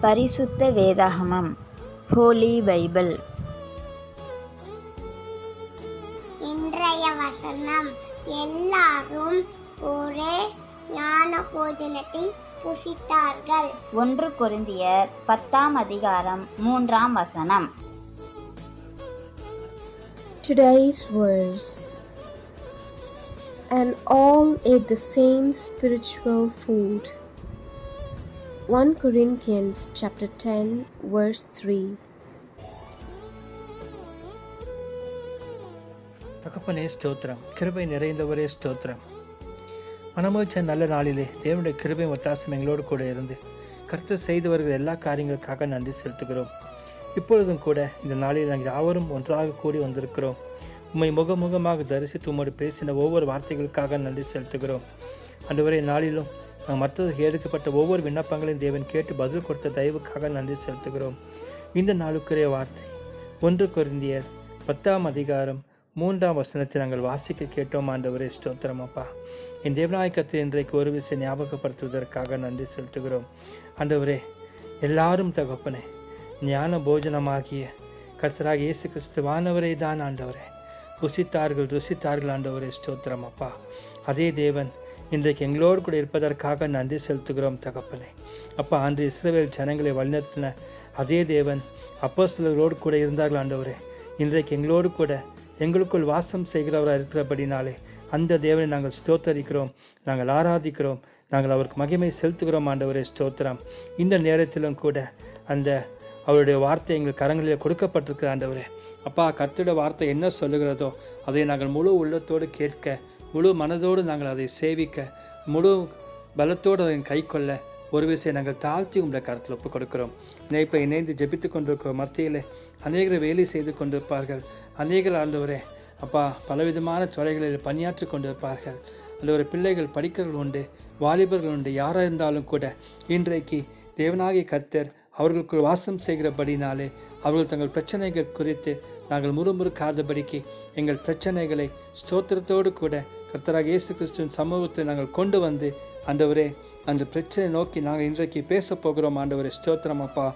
பரிசுத்த வேதாகமம் ஹோலி பைபிள் இன்றைய வசனம் எல்லாரும் ஒரே ஞான போஜனத்தை புசித்தார்கள். ஒன்று கொரிந்தியர் பத்தாம் அதிகாரம் மூன்றாம் வசனம். Today's verse And all ate the same spiritual food. 1 Corinthians chapter 10 verse 3 தகப்பனே ஸ்தோத்திரம். கிருபை நிறைந்தவரே ஸ்தோத்திரம். மனமோச்ச நல்ல நாளிலே தேவனுடைய கிருபை ஒத்தாசம் எங்களோடு கூட இருந்து கருத்து செய்து வருகிற எல்லா காரியங்களுக்காக நன்றி செலுத்துகிறோம். இப்பொழுதும் கூட இந்த நாளில் நாங்கள் யாவரும் ஒன்றாக கூடி வந்திருக்கிறோம். உம்மை முகமுகமாக தரிசித்து உம்மோடு பேசின ஒவ்வொரு வார்த்தைகளுக்காக நன்றி செலுத்துகிறோம். அன்றுவரை நாளிலும் நாம் மற்றதுக்கு எடுக்கப்பட்ட ஒவ்வொரு விண்ணப்பங்களையும் தேவன் கேட்டு பதில் கொடுத்த தயவுக்காக நன்றி செலுத்துகிறோம். இந்த நாளுக்குரிய வார்த்தை ஒன்று கொரிந்தியர் பத்தாம் அதிகாரம் மூன்றாம் வசனத்தை நாங்கள் வாசிக்க கேட்டோம். ஆண்டவரே ஸ்தோத்திரம் அப்பா. என் தேவநாயக்கத்தை இன்றைக்கு ஒரு விஷயம் ஞாபகப்படுத்துவதற்காக நன்றி செலுத்துகிறோம். ஆண்டவரே எல்லாரும் தகப்பனே ஞான போஜனமாகிய கர்த்தராக இயேசு கிறிஸ்துவானவரே தான் ஆண்டவரே. ருசித்தார்கள் ருசித்தார்கள் ஆண்டவரே ஸ்தோத்திரம் அப்பா. அதே தேவன் இன்றைக்கு எங்களோடு கூட இருப்பதற்காக நன்றி செலுத்துகிறோம் தகப்பனே. அப்பா அன்று இஸ்ரவேல் ஜனங்களை வழிநடத்தின அதே தேவன் அப்போஸ்தலர்களோடு கூட இருந்தார்கள் ஆண்டவரே. இன்றைக்கு எங்களோடு கூட எங்களுக்குள் வாசம் செய்கிறவராக இருக்கிறபடினாலே அந்த தேவனை நாங்கள் ஸ்தோத்தரிக்கிறோம் நாங்கள் ஆராதிக்கிறோம் நாங்கள் அவருக்கு மகிமை செலுத்துகிறோம் ஆண்டவரே ஸ்தோத்திரம். இந்த நேரத்திலும் கூட அந்த அவருடைய வார்த்தை எங்கள் கரங்களில் கொடுக்கப்பட்டிருக்கிற ஆண்டவரே. அப்பா கர்த்தருடைய வார்த்தை என்ன சொல்லுகிறதோ அதை நாங்கள் முழு உள்ளத்தோடு கேட்க முழு மனதோடு நாங்கள் அதை சேவிக்க முழு பலத்தோடு அதை கை கொள்ள ஒரு விஷயம் நாங்கள் தாழ்த்தி உங்களை கருத்தில் ஒப்புக் கொடுக்கிறோம் இணைப்பை இணைந்து ஜெபித்துக் கொண்டிருக்கிற மத்தியில் அநேகர் வேலை செய்து கொண்டிருப்பார்கள். அநேகர் ஆண்டவரே அப்பா பலவிதமான துறைகளில் பணியாற்றி கொண்டிருப்பார்கள். அந்த ஒரு பிள்ளைகள் படிக்கிறவர்கள் உண்டு வாலிபர்கள் உண்டு யாராக இருந்தாலும் கூட இன்றைக்கு தேவனாகிய கர்த்தர் அவர்களுக்கு வாசம் செய்கிறபடினாலே அவர்கள் தங்கள் பிரச்சனைகள் குறித்து நாங்கள் முறுமுறுக்காதபடிக்கு எங்கள் பிரச்சனைகளை ஸ்தோத்திரத்தோடு கூட கர்த்தராக இயேசு கிறிஸ்துவின் சமூகத்தை நாங்கள் கொண்டு வந்து ஆண்டவரே அந்த பிரச்சனை நோக்கி நாங்கள் இன்றைக்கு பேச போகிறோம். ஆண்டவரே ஸ்தோத்திரம் அப்பா.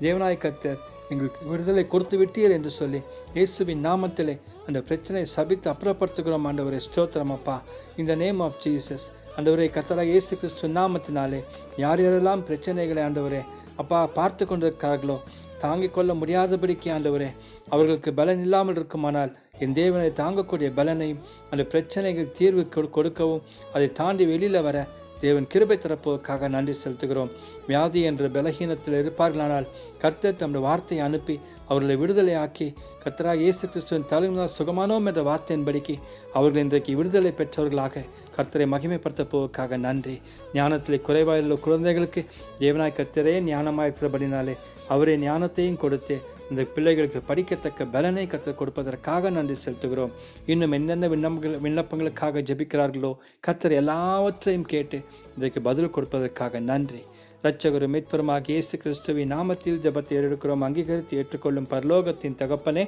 தேவநாய கர்த்தர் எங்களுக்கு விடுதலை கொடுத்து விட்டீர் என்று சொல்லி இயேசுவின் நாமத்திலே அந்த பிரச்சனையை சபித்து அப்புறப்படுத்துகிறோம். ஆண்டவரே ஸ்தோத்திரம் அப்பா. இந்த நேம் ஆஃப் ஜீசஸ் ஆண்டவரே கர்த்தராக இயேசு கிறிஸ்து நாமத்தினாலே யார் யாரெல்லாம் பிரச்சனைகளை ஆண்டவரே அப்பா பார்த்து கொண்டிருக்கிறார்களோ? தாங்கிக் கொள்ள முடியாதபடிக்கு ஆண்டவரே அவர்களுக்கு பலன் இல்லாமல் இருக்குமானால் என் தேவனை தாங்கக்கூடிய பலனையும் அந்த பிரச்சனைகள் தீர்வு கொடு- கொடுக்கவும் அதை தாண்டி வெளியில் வர தேவன் கிருபை தரப்போவதற்காக நன்றி செலுத்துகிறோம். வியாதி என்ற பலகீனத்தில் இருப்பார்களானால் கர்த்தர் தம்முடைய வார்த்தையை அனுப்பி அவர்களை விடுதலையாக்கி கத்தரா இயேசு கிறிஸ்துவின் தலைமையால் சுகமானோம் என்ற வார்த்தையின்படிக்கு அவர்கள் இன்றைக்கு விடுதலை பெற்றவர்களாக கர்த்தரை மகிமைப்படுத்த போவதற்காக நன்றி. ஞானத்தில் குறைவாயுள்ள குழந்தைகளுக்கு தேவனாய் கர்த்தரே ஞானமாயிருக்கிறபடினாலே அவரே ஞானத்தையும் கொடுத்து இந்த பிள்ளைகளுக்கு படிக்கத்தக்க பலனை கற்றுக் கொடுப்பதற்காக நன்றி செலுத்துகிறோம். இன்னும் என்னென்ன விண்ணப்பங்கள் விண்ணப்பங்களுக்காக ஜெபிக்கிறார்களோ கர்த்தர் எல்லாவற்றையும் கேட்டு இதற்கு பதில் கொடுப்பதற்காக நன்றி. இரட்சகரு மீட்பருமாக இயேசு கிறிஸ்துவின் நாமத்தில் ஜெபத்தை எடுக்கிறோம் அங்கீகரித்து ஏற்றுக்கொள்ளும் பரலோகத்தின் தகப்பனே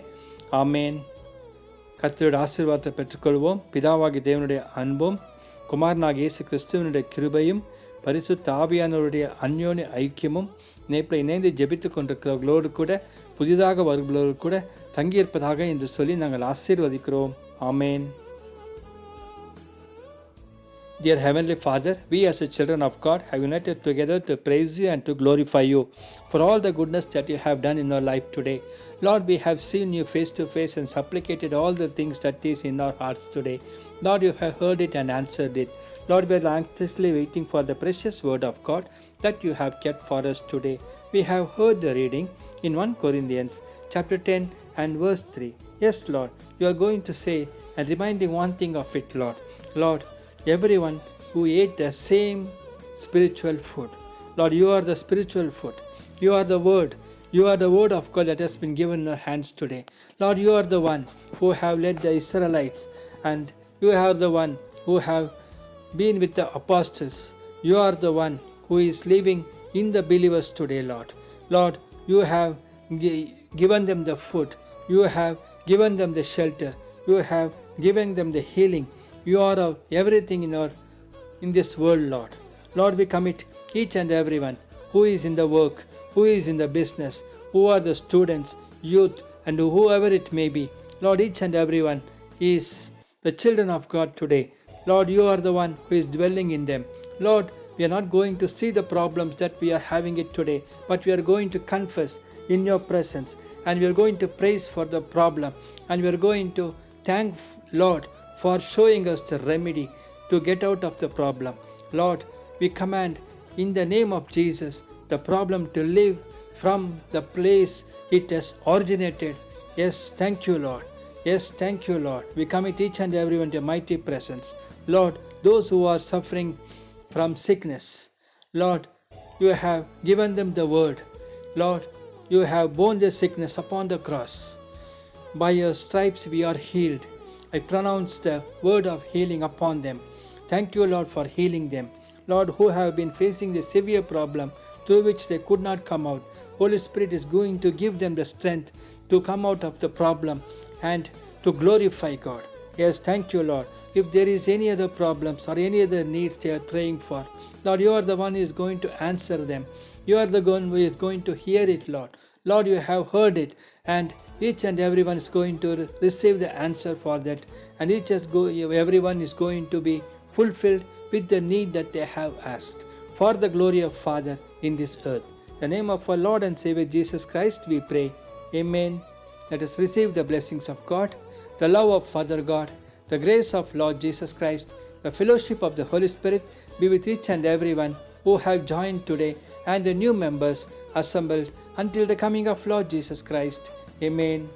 ஆமேன். கர்த்தருடைய ஆசீர்வாதத்தை பெற்றுக்கொள்வோம். பிதாவாகி தேவனுடைய அன்பும் குமாரனாக இயேசு கிறிஸ்துவனுடைய கிருபையும் பரிசுத்த ஆவியானவருடைய அந்யோன்ய ஐக்கியமும் நேப்பில் இணைந்து ஜெபித்து கொண்டிருக்கிறவர்களோடு கூட புதிதாக வருகிறவர்களோடு கூட தங்கியிருப்பதாக என்று சொல்லி நாங்கள் ஆசீர்வதிக்கிறோம். ஆமேன். Dear Heavenly Father, we as the children of God have united together to praise you and to glorify you for all the goodness that you have done in our life today. Lord, we have seen you face to face and supplicated all the things that is in our hearts today. Lord, you have heard it and answered it. Lord, we are anxiously waiting for the precious word of God that you have kept for us today. We have heard the reading in 1 Corinthians chapter 10 and verse 3. Yes, Lord, you are going to say and reminding one thing of it, Lord. Lord, everyone who ate the same spiritual food. Lord, you are the spiritual food. You are the word. You are the word of God that has been given in our hands today. Lord, you are the one who have led the Israelites and you are the one who have been with the apostles. You are the one who is living in the believers today, Lord. Lord, you have gi- given them the food. You have given them the shelter. You have given them the healing. You are of everything in our in this world, Lord. Lord, we commit each and everyone who is in the work, who is in the business, who are the students, youth, and whoever it may be. Lord, each and everyone is the children of God today. Lord, you are the one who is dwelling in them. Lord, we are not going to see the problems that we are having it today, but we are going to confess in your presence and we are going to praise for the problem and we are going to thank Lord for showing us the remedy to get out of the problem. Lord, we command in the name of Jesus the problem to live from the place it has originated. Yes, thank you, Lord. Yes, thank you, Lord. We commit each and everyone to your mighty presence. Lord, those who are suffering from sickness, Lord, you have given them the word. Lord, you have borne their sickness upon the cross. By your stripes we are healed. I pronounce the word of healing upon them. Thank you, Lord, for healing them. Lord, who have been facing the severe problem through which they could not come out. Holy Spirit is going to give them the strength to come out of the problem and to glorify God. Yes, thank you, Lord. If there is any other problems or any other needs they are praying for, Lord, you are the one who is going to answer them. You are the one who is going to hear it, Lord. Lord, you have heard it, and each and everyone is going to receive the answer for that, and each is go, everyone is going to be fulfilled with the need that they have asked. For the glory of Father in this earth. The name of our Lord and Savior Jesus Christ, we pray. Amen. Let us receive the blessings of God, the love of Father God, the grace of Lord Jesus Christ, the fellowship of the Holy Spirit be with each and everyone who have joined today and the new members assembled until the coming of Lord Jesus Christ. Amen.